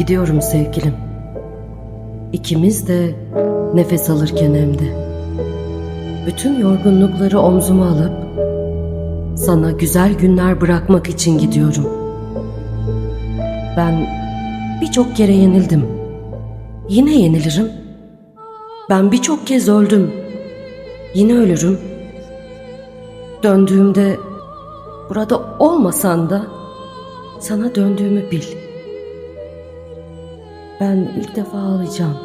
gidiyorum sevgilim. İkimiz de nefes alırken hem de. Bütün yorgunlukları omzuma alıp sana güzel günler bırakmak için gidiyorum. Ben birçok kere yenildim. Yine yenilirim. Ben birçok kez öldüm. Yine ölürüm. Döndüğümde burada olmasan da sana döndüğümü bil. Ben ilk defa ağlayacağım.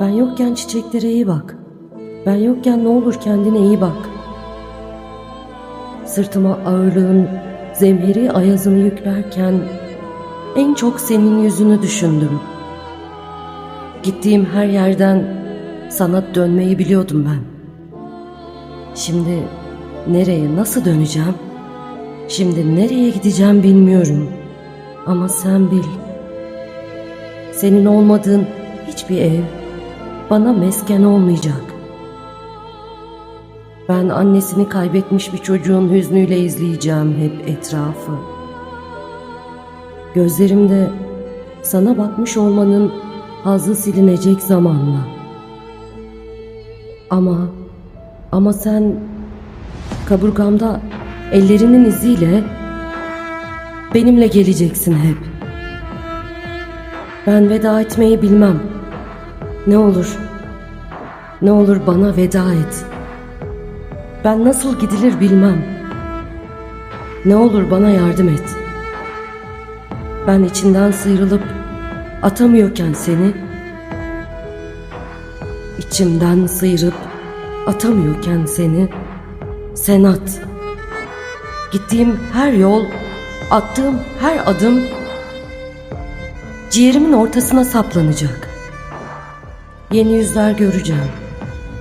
Ben yokken çiçeklere iyi bak. Ben yokken ne olur kendine iyi bak. Sırtıma ağırlığın zemheri ayazını yüklerken en çok senin yüzünü düşündüm. Gittiğim her yerden sana dönmeyi biliyordum ben. Şimdi nereye nasıl döneceğim? Şimdi nereye gideceğim bilmiyorum. Ama sen bil. Senin olmadığın hiçbir ev bana mesken olmayacak. Ben annesini kaybetmiş bir çocuğun hüznüyle izleyeceğim hep etrafı. Gözlerimde sana bakmış olmanın hazzı silinecek zamanla. Ama ama sen kaburgamda ellerinin iziyle benimle geleceksin hep. Ben veda etmeyi bilmem. Ne olur, ne olur bana veda et. Ben nasıl gidilir bilmem. Ne olur bana yardım et. Ben içinden sıyrılıp atamıyorken seni, içimden sıyırıp atamıyorken seni, sen at. Gittiğim her yol, attığım her adım ciğerimin ortasına saplanacak. Yeni yüzler göreceğim.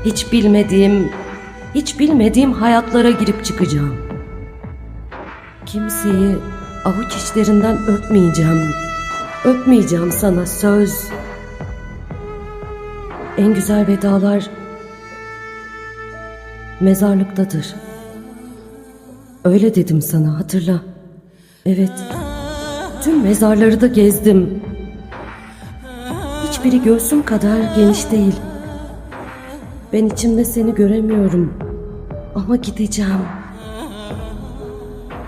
Hiç bilmediğim, hiç bilmediğim hayatlara girip çıkacağım. Kimseyi avuç içlerinden öpmeyeceğim. Öpmeyeceğim sana söz. En güzel vedalar mezarlıktadır. Öyle dedim sana hatırla. Evet. Tüm mezarları da gezdim. Hiçbiri göğsüm kadar geniş değil. Ben içimde seni göremiyorum. Ama gideceğim.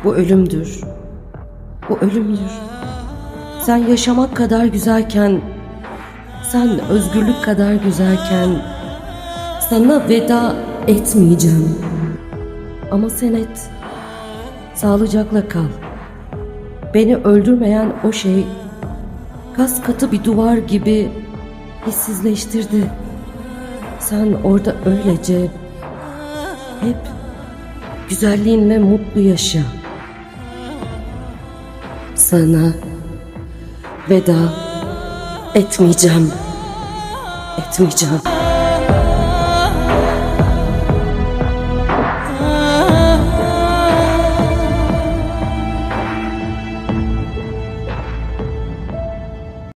Bu ölümdür. Bu ölümdür. Sen yaşamak kadar güzelken, sen özgürlük kadar güzelken sana veda etmeyeceğim. Ama sen et. Sağlıcakla kal. Beni öldürmeyen o şey kas katı bir duvar gibi hissizleştirdi. Sen orada öylece hep güzelliğinle mutlu yaşa. Sana veda etmeyeceğim. Etmeyeceğim.